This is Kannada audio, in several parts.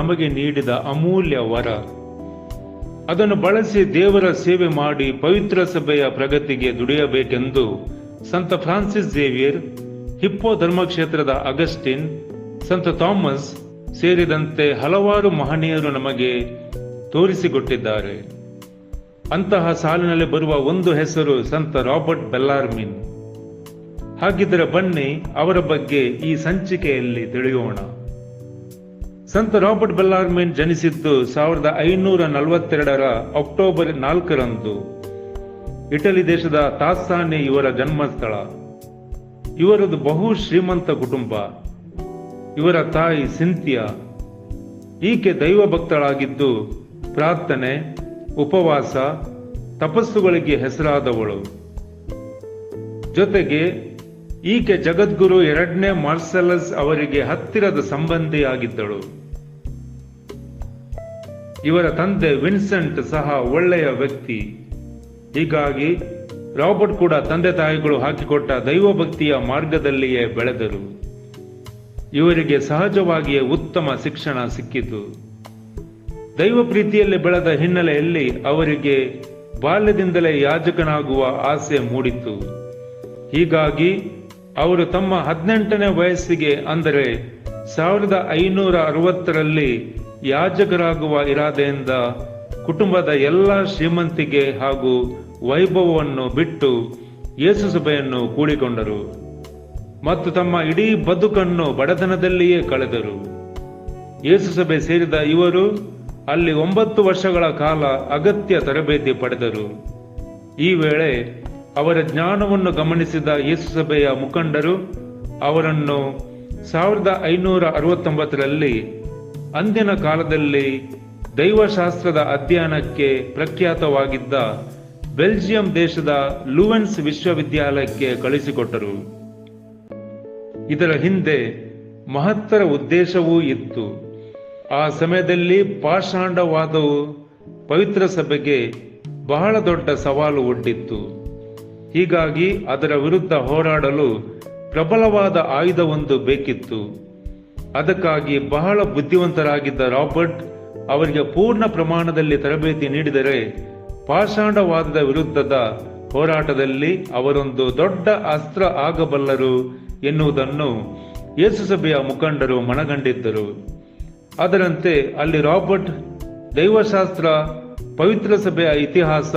ನಮಗೆ ನೀಡಿದ ಅಮೂಲ್ಯ ವರ. ಅದನ್ನು ಬಳಸಿ ದೇವರ ಸೇವೆ ಮಾಡಿ ಪವಿತ್ರ ಸಭೆಯ ಪ್ರಗತಿಗೆ ದುಡಿಯಬೇಕೆಂದು ಸಂತ ಫ್ರಾನ್ಸಿಸ್ ಜೇವಿಯರ್ ಹಿಪ್ಪೋ ಧರ್ಮಕ್ಷೇತ್ರದ ಅಗಸ್ಟಿನ್, ಸಂತ ಥಾಮಸ್ ಸೇರಿದಂತೆ ಹಲವಾರು ಮಹನೀಯರು ನಮಗೆ ತೋರಿಸಿಕೊಟ್ಟಿದ್ದಾರೆ. ಅಂತಹ ಸಾಲಿನಲ್ಲಿ ಬರುವ ಒಂದು ಹೆಸರು ಸಂತ ರಾಬರ್ಟ್ ಬೆಲ್ಲಾರ್ಮಿನ್. ಹಾಗಿದ್ದರೆ ಬನ್ನಿ ಅವರ ಬಗ್ಗೆ ಈ ಸಂಚಿಕೆಯಲ್ಲಿ ತಿಳಿಯೋಣ. ಸಂತ ರಾಬರ್ಟ್ ಬೆಲ್ಲಾರ್ಮೆನ್ ಜನಿಸಿದ್ದು ಸಾವಿರದ ಐನೂರ ನಲವತ್ತೆರಡರ ಅಕ್ಟೋಬರ್ ನಾಲ್ಕರಂದು. ಇಟಲಿ ದೇಶದ ತಾಸ್ಸಾನೆ ಇವರ ಜನ್ಮಸ್ಥಳ. ಇವರದು ಬಹು ಶ್ರೀಮಂತ ಕುಟುಂಬ. ಇವರ ತಾಯಿ ಸಿಂಥಿಯಾ. ಈಕೆ ದೈವ ಭಕ್ತಳಾಗಿದ್ದು ಪ್ರಾರ್ಥನೆ, ಉಪವಾಸ, ತಪಸ್ಸುಗಳಿಗೆ ಹೆಸರಾದವಳು. ಜೊತೆಗೆ ಈಕೆ ಜಗದ್ಗುರು ಎರಡನೇ ಮಾರ್ಸೆಲಸ್ ಅವರಿಗೆ ಹತ್ತಿರದ ಸಂಬಂಧಿಯಾಗಿದ್ದಳು. ಇವರ ತಂದೆ ವಿನ್ಸೆಂಟ್ ಸಹ ಒಳ್ಳೆಯ ವ್ಯಕ್ತಿ. ಹೀಗಾಗಿ ರಾಬರ್ಟ್ ಕೂಡ ತಂದೆ ತಾಯಿಗಳು ಹಾಕಿಕೊಟ್ಟ ದೈವಭಕ್ತಿಯ ಮಾರ್ಗದಲ್ಲಿಯೇ ಬೆಳೆದರು. ಇವರಿಗೆ ಸಹಜವಾಗಿಯೇ ಉತ್ತಮ ಶಿಕ್ಷಣ ಸಿಕ್ಕಿತು. ದೈವ ಪ್ರೀತಿಯಲ್ಲಿ ಬೆಳೆದ ಹಿನ್ನೆಲೆಯಲ್ಲಿ ಅವರಿಗೆ ಬಾಲ್ಯದಿಂದಲೇ ಯಾಜಕನಾಗುವ ಆಸೆ ಮೂಡಿತು. ಹೀಗಾಗಿ ಅವರು ತಮ್ಮ ಹದಿನೆಂಟನೇ ವಯಸ್ಸಿಗೆ ಅಂದರೆ ಸಾವಿರದ ಐನೂರ ಅರವತ್ತರಲ್ಲಿ ಯಾಜಕರಾಗುವ ಇರಾದೆಯಿಂದ ಕುಟುಂಬದ ಎಲ್ಲ ಶ್ರೀಮಂತಿಗೆ ಹಾಗೂ ವೈಭವವನ್ನು ಬಿಟ್ಟು ಯೇಸು ಸಭೆಯನ್ನು ಕೂಡಿಕೊಂಡರು ಮತ್ತು ತಮ್ಮ ಇಡೀ ಬದುಕನ್ನು ಬಡತನದಲ್ಲಿಯೇ ಕಳೆದರು. ಯೇಸು ಸಭೆ ಸೇರಿದ ಇವರು ಅಲ್ಲಿ ಒಂಬತ್ತು ವರ್ಷಗಳ ಕಾಲ ಅಗತ್ಯ ತರಬೇತಿ ಪಡೆದರು. ಈ ವೇಳೆ ಅವರ ಜ್ಞಾನವನ್ನು ಗಮನಿಸಿದ ಯೇಸು ಸಭೆಯ ಮುಖಂಡರು ಅವರನ್ನು ಸಾವಿರದ ಐನೂರ ಅರವತ್ತೊಂಬತ್ತರಲ್ಲಿ ಅಂದಿನ ಕಾಲದಲ್ಲಿ ದೈವಶಾಸ್ತ್ರದ ಅಧ್ಯಯನಕ್ಕೆ ಪ್ರಖ್ಯಾತವಾಗಿದ್ದ ಬೆಲ್ಜಿಯಂ ದೇಶದ ಲೂವೆನ್ಸ್ ವಿಶ್ವವಿದ್ಯಾಲಯಕ್ಕೆ ಕಳಿಸಿಕೊಟ್ಟರು. ಇದರ ಹಿಂದೆ ಮಹತ್ತರ ಉದ್ದೇಶವೂ ಇತ್ತು. ಆ ಸಮಯದಲ್ಲಿ ಪಾಷಾಂಡವಾದವು ಪವಿತ್ರ ಸಭೆಗೆ ಬಹಳ ದೊಡ್ಡ ಸವಾಲು ಒಡ್ಡಿತ್ತು ಹೀಗಾಗಿ ಅದರ ವಿರುದ್ಧ ಹೋರಾಡಲು ಪ್ರಬಲವಾದ ಆಯುಧವೊಂದು ಬೇಕಿತ್ತು. ಅದಕ್ಕಾಗಿ ಬಹಳ ಬುದ್ಧಿವಂತರಾಗಿದ್ದ ರಾಬರ್ಟ್ ಅವರಿಗೆ ಪೂರ್ಣ ಪ್ರಮಾಣದಲ್ಲಿ ತರಬೇತಿ ನೀಡಿದರೆ ಪಾಷಾಂಡವಾದದ ವಿರುದ್ಧದ ಹೋರಾಟದಲ್ಲಿ ಅವರೊಂದು ದೊಡ್ಡ ಅಸ್ತ್ರ ಆಗಬಲ್ಲರು ಎನ್ನುವುದನ್ನು ಯೇಸು ಸಭೆಯ ಮುಖಂಡರು ಮನಗಂಡಿದ್ದರು. ಅದರಂತೆ ಅಲ್ಲಿ ರಾಬರ್ಟ್ ದೈವಶಾಸ್ತ್ರ, ಪವಿತ್ರ ಸಭೆಯ ಇತಿಹಾಸ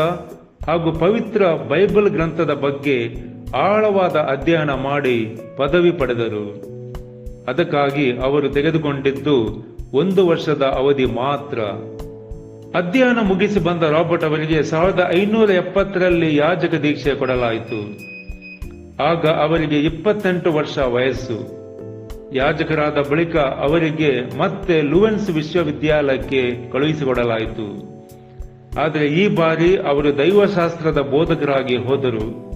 ಹಾಗೂ ಪವಿತ್ರ ಬೈಬಲ್ ಗ್ರಂಥದ ಬಗ್ಗೆ ಆಳವಾದ ಅಧ್ಯಯನ ಮಾಡಿ ಪದವಿ ಪಡೆದರು. ಅದಕ್ಕಾಗಿ ಅವರು ತೆಗೆದುಕೊಂಡಿದ್ದು ಒಂದು ವರ್ಷದ ಅವಧಿ ಮಾತ್ರ. ಅಧ್ಯಯನ ಮುಗಿಸಿ ಬಂದ ರಾಬರ್ಟ್ ಅವರಿಗೆ ಸಾವಿರದ ಐನೂರ ಎಪ್ಪತ್ತರಲ್ಲಿ ಯಾಜಕ ದೀಕ್ಷೆ ಕೊಡಲಾಯಿತು. ಆಗ ಅವರಿಗೆ ಇಪ್ಪತ್ತೆಂಟು ವರ್ಷ ವಯಸ್ಸು. ಯಾಜಕರಾದ ಬಳಿಕ ಅವರಿಗೆ ಮತ್ತೆ ಲುವೆನ್ಸ್ ವಿಶ್ವವಿದ್ಯಾಲಯಕ್ಕೆ ಕಳುಹಿಸಿಕೊಡಲಾಯಿತು. ಆದರೆ ಈ ಬಾರಿ ಅವರು ದೈವಶಾಸ್ತ್ರದ ಬೋಧಕರಾಗಿ ಹೋದರು.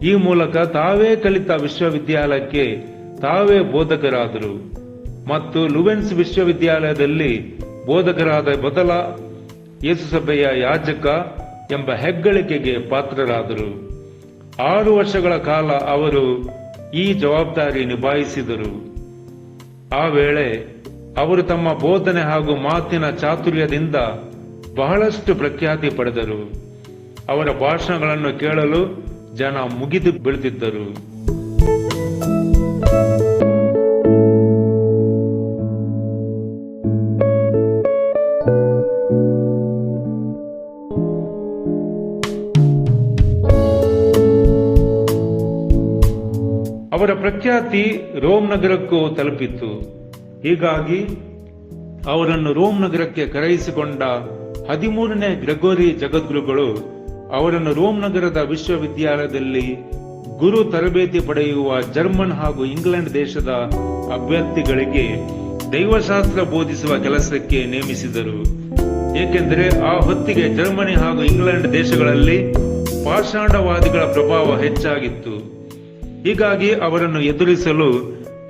ಈ ಮೂಲಕ ತಾವೇ ಕಲಿತ ವಿಶ್ವವಿದ್ಯಾಲಯಕ್ಕೆ ತಾವೇ ಬೋಧಕರಾದರು. ಮತ್ತು ಲುವೆನ್ಸ್ ವಿಶ್ವವಿದ್ಯಾಲಯದಲ್ಲಿ ಬೋಧಕರಾದ ಮೊದಲ ಯೇಸುಸಭೆಯ ಯಾಜಕ ಎಂಬ ಹೆಗ್ಗಳಿಕೆಗೆ ಪಾತ್ರರಾದರು. ಆರು ವರ್ಷಗಳ ಕಾಲ ಅವರು ಈ ಜವಾಬ್ದಾರಿ ನಿಭಾಯಿಸಿದರು. ಆ ವೇಳೆ ಅವರು ತಮ್ಮ ಬೋಧನೆ ಹಾಗೂ ಮಾತಿನ ಚಾತುರ್ಯದಿಂದ ಬಹಳಷ್ಟು ಪ್ರಖ್ಯಾತಿ ಪಡೆದರು. ಅವರ ಭಾಷಣಗಳನ್ನು ಕೇಳಲು ಜನ ಮುಗಿದು ಬೀಳ್ತಿದ್ದರು. ಪ್ರಖ್ಯಾತಿ ರೋಮ್ ನಗರಕ್ಕೂ ತಲುಪಿತ್ತು. ಹೀಗಾಗಿ ಅವರನ್ನು ರೋಮ್ ನಗರಕ್ಕೆ ಕರೆಯಿಸಿಕೊಂಡ ಹದಿಮೂರನೇ ಗ್ರೆಗೋರಿ ಜಗದ್ಗುರುಗಳು ಅವರನ್ನು ರೋಮ್ ನಗರದ ವಿಶ್ವವಿದ್ಯಾಲಯದಲ್ಲಿ ಗುರು ತರಬೇತಿ ಪಡೆಯುವ ಜರ್ಮನ್ ಹಾಗೂ ಇಂಗ್ಲೆಂಡ್ ದೇಶದ ಅಭ್ಯರ್ಥಿಗಳಿಗೆ ದೈವಶಾಸ್ತ್ರ ಬೋಧಿಸುವ ಕೆಲಸಕ್ಕೆ ನೇಮಿಸಿದರು. ಏಕೆಂದರೆ ಆ ಹೊತ್ತಿಗೆ ಜರ್ಮನಿ ಹಾಗೂ ಇಂಗ್ಲೆಂಡ್ ದೇಶಗಳಲ್ಲಿ ಪಾಷಾಂಡವಾದಿಗಳ ಪ್ರಭಾವ ಹೆಚ್ಚಾಗಿತ್ತು. ಹೀಗಾಗಿ ಅವರನ್ನು ಎದುರಿಸಲು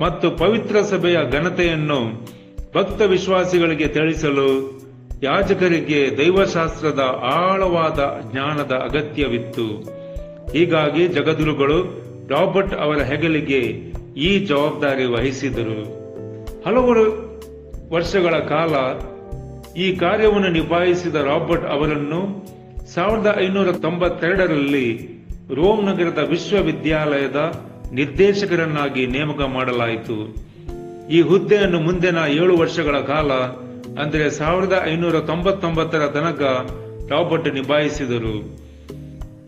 ಮತ್ತು ಪವಿತ್ರ ಸಭೆಯ ಘನತೆಯನ್ನು ಭಕ್ತ ವಿಶ್ವಾಸಿಗಳಿಗೆ ತಿಳಿಸಲು ಯಾಜಕರಿಗೆ ದೈವಶಾಸ್ತ್ರದ ಆಳವಾದ ಜ್ಞಾನದ ಅಗತ್ಯವಿತ್ತು. ಹೀಗಾಗಿ ಜಗದ್ಗುರುಗಳು ರಾಬರ್ಟ್ ಅವರ ಹೆಗಲಿಗೆ ಈ ಜವಾಬ್ದಾರಿ ವಹಿಸಿದರು. ಹಲವರು ವರ್ಷಗಳ ಕಾಲ ಈ ಕಾರ್ಯವನ್ನು ನಿಭಾಯಿಸಿದ ರಾಬರ್ಟ್ ಅವರನ್ನು ಸಾವಿರದ ಐನೂರ ತೊಂಬತ್ತೆರಡರಲ್ಲಿ ರೋಮ್ ನಗರದ ವಿಶ್ವವಿದ್ಯಾಲಯದ ನಿರ್ದೇಶಕರನ್ನಾಗಿ ನೇಮಕ ಮಾಡಲಾಯಿತು. ಈ ಹುದ್ದೆಯನ್ನು ಮುಂದಿನ ಏಳು ವರ್ಷಗಳ ಕಾಲ, ಅಂದರೆ ಸಾವಿರದ ಐನೂರ ತೊಂಬತ್ತೊಂಬತ್ತರ ತನಕ ರಾಬರ್ಟ್ ನಿಭಾಯಿಸಿದರು.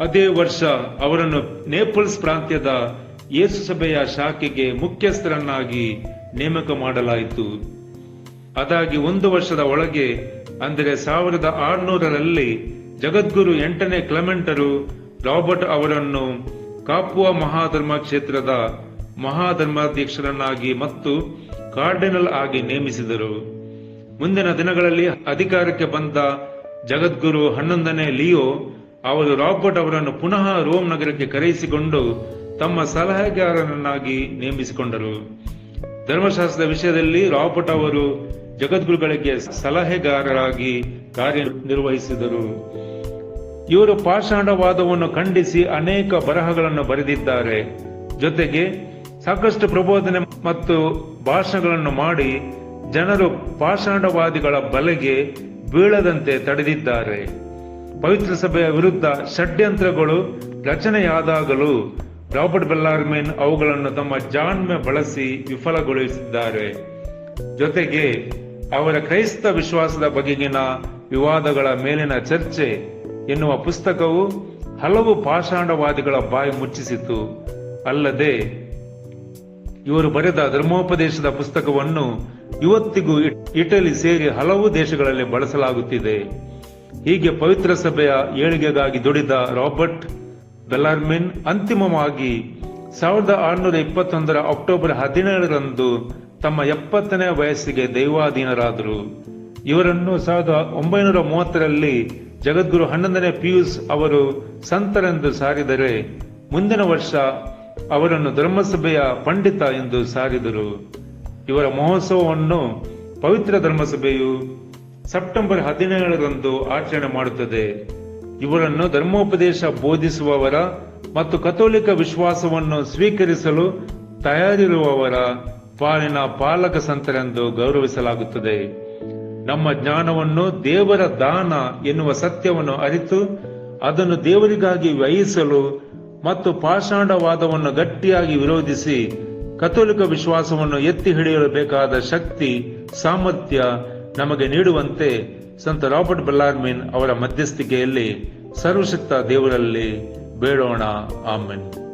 ಅದೇ ವರ್ಷ ಅವರನ್ನು ನೇಪಲ್ಸ್ ಪ್ರಾಂತ್ಯದ ಯೇಸು ಸಭೆಯ ಶಾಖೆಗೆ ಮುಖ್ಯಸ್ಥರನ್ನಾಗಿ ನೇಮಕ ಮಾಡಲಾಯಿತು. ಅದಾಗಿ ಒಂದು ವರ್ಷದ ಒಳಗೆ, ಅಂದರೆ ಸಾವಿರದ ಆರುನೂರರಲ್ಲಿ ಜಗದ್ಗುರು ಎಂಟನೇ ಕ್ಲೆಮೆಂಟರು ರಾಬರ್ಟ್ ಅವರನ್ನು ಕಾಪುವ ಮಹಾಧರ್ಮ ಕ್ಷೇತ್ರದ ಮಹಾಧರ್ಮಾಧ್ಯಕ್ಷರನ್ನಾಗಿ ಮತ್ತು ಕಾರ್ಡಿನಲ್ ಆಗಿ ನೇಮಿಸಿದರು. ಮುಂದಿನ ದಿನಗಳಲ್ಲಿ ಅಧಿಕಾರಕ್ಕೆ ಬಂದ ಜಗದ್ಗುರು ಹನ್ನೊಂದನೇ ಲಿಯೋ ಅವರು ರಾಬರ್ಟ್ ಅವರನ್ನು ಪುನಃ ರೋಮ್ ನಗರಕ್ಕೆ ಕರೆಯಿಸಿಕೊಂಡು ತಮ್ಮ ಸಲಹೆಗಾರನನ್ನಾಗಿ ನೇಮಿಸಿಕೊಂಡರು. ಧರ್ಮಶಾಸ್ತ್ರದ ವಿಷಯದಲ್ಲಿ ರಾಬರ್ಟ್ ಅವರು ಜಗದ್ಗುರುಗಳಿಗೆ ಸಲಹೆಗಾರರಾಗಿ ಕಾರ್ಯನಿರ್ವಹಿಸಿದರು. ಇವರು ಪಾಷಾಂಡವಾದವನ್ನು ಖಂಡಿಸಿ ಅನೇಕ ಬರಹಗಳನ್ನು ಬರೆದಿದ್ದಾರೆ. ಜೊತೆಗೆ ಸಾಕಷ್ಟು ಪ್ರಬೋಧನೆ ಮತ್ತು ಭಾಷಣಗಳನ್ನು ಮಾಡಿ ಜನರು ಪಾಷಾಂಡವಾದಿಗಳ ಬಲೆಗೆ ಬೀಳದಂತೆ ತಡೆದಿದ್ದಾರೆ. ಪವಿತ್ರ ಸಭೆಯ ವಿರುದ್ಧ ಷಡ್ಯಂತ್ರಗಳು ರಚನೆಯಾದಾಗಲೂ ರಾಬರ್ಟ್ ಬೆಲ್ಲಾರ್ಮೆನ್ ಅವುಗಳನ್ನು ತಮ್ಮ ಜಾಣ್ಮೆ ಬಳಸಿ ವಿಫಲಗೊಳಿಸಿದ್ದಾರೆ. ಜೊತೆಗೆ ಅವರ ಕ್ರೈಸ್ತ ವಿಶ್ವಾಸದ ಬಗೆಗಿನ ವಿವಾದಗಳ ಮೇಲಿನ ಚರ್ಚೆ ಎನ್ನುವ ಪುಸ್ತಕವು ಹಲವು ಪಾಷಾಂಡವಾದಿಗಳ ಬಾಯಿ ಮುಚ್ಚಿಸಿತು ಅಲ್ಲದೆ ಇವರು ಬರೆದ ಧರ್ಮೋಪದೇಶದ ಪುಸ್ತಕವನ್ನು ಇವತ್ತಿಗೂ ಇಟಲಿ ಸೇರಿ ಹಲವು ದೇಶಗಳಲ್ಲಿ ಬಳಸಲಾಗುತ್ತಿದೆ. ಹೀಗೆ ಪವಿತ್ರ ಸಭೆಯ ಏಳಿಗೆಗಾಗಿ ದುಡಿದ ರಾಬರ್ಟ್ ಬೆಲಾರ್ಮಿನ್ ಅಂತಿಮವಾಗಿ ಸಾವಿರದ ಆರುನೂರ ಇಪ್ಪತ್ತೊಂದರ ಅಕ್ಟೋಬರ್ ಹದಿನೇಳರಂದು ತಮ್ಮ ಎಪ್ಪತ್ತನೇ ವಯಸ್ಸಿಗೆ ದೈವಾಧೀನರಾದರು. ಇವರನ್ನು ಸಾವಿರದ ಒಂಬೈನೂರ ಮೂವತ್ತರಲ್ಲಿ ಜಗದ್ಗುರು ಹನ್ನೊಂದನೇ ಪಿಯೂಸ್ ಅವರು ಸಂತರೆಂದು ಸಾರಿದರೆ ಮುಂದಿನ ವರ್ಷ ಅವರನ್ನು ಧರ್ಮಸಭೆಯ ಪಂಡಿತ ಎಂದು ಸಾರಿದರು. ಇವರ ಮಹೋತ್ಸವವನ್ನು ಪವಿತ್ರ ಧರ್ಮಸಭೆಯು ಸೆಪ್ಟೆಂಬರ್ ಹದಿನೇಳರಂದು ಆಚರಣೆ ಮಾಡುತ್ತದೆ. ಇವರನ್ನು ಧರ್ಮೋಪದೇಶ ಬೋಧಿಸುವವರ ಮತ್ತು ಕಥೋಲಿಕ ವಿಶ್ವಾಸವನ್ನು ಸ್ವೀಕರಿಸಲು ತಯಾರಿರುವವರ ಪಾಲಿನ ಪಾಲಕ ಸಂತರೆಂದು ಗೌರವಿಸಲಾಗುತ್ತದೆ. ನಮ್ಮ ಜ್ಞಾನವನ್ನು ದೇವರ ದಾನ ಎನ್ನುವ ಸತ್ಯವನ್ನು ಅರಿತು ಅದನ್ನು ದೇವರಿಗಾಗಿ ವ್ಯಯಿಸಲು ಮತ್ತು ಪಾಷಾಂಡವಾದವನ್ನು ಗಟ್ಟಿಯಾಗಿ ವಿರೋಧಿಸಿ ಕಥೋಲಿಕ ವಿಶ್ವಾಸವನ್ನು ಎತ್ತಿ ಹಿಡಿಯಲು ಬೇಕಾದ ಶಕ್ತಿ, ಸಾಮರ್ಥ್ಯ ನಮಗೆ ನೀಡುವಂತೆ ಸಂತ ರಾಬರ್ಟ್ ಬಲ್ಲಾರ್ಮಿನ್ ಅವರ ಮಧ್ಯಸ್ಥಿಕೆಯಲ್ಲಿ ಸರ್ವಶಕ್ತ ದೇವರಲ್ಲಿ ಬೇಡೋಣ. ಆಮೆನ್.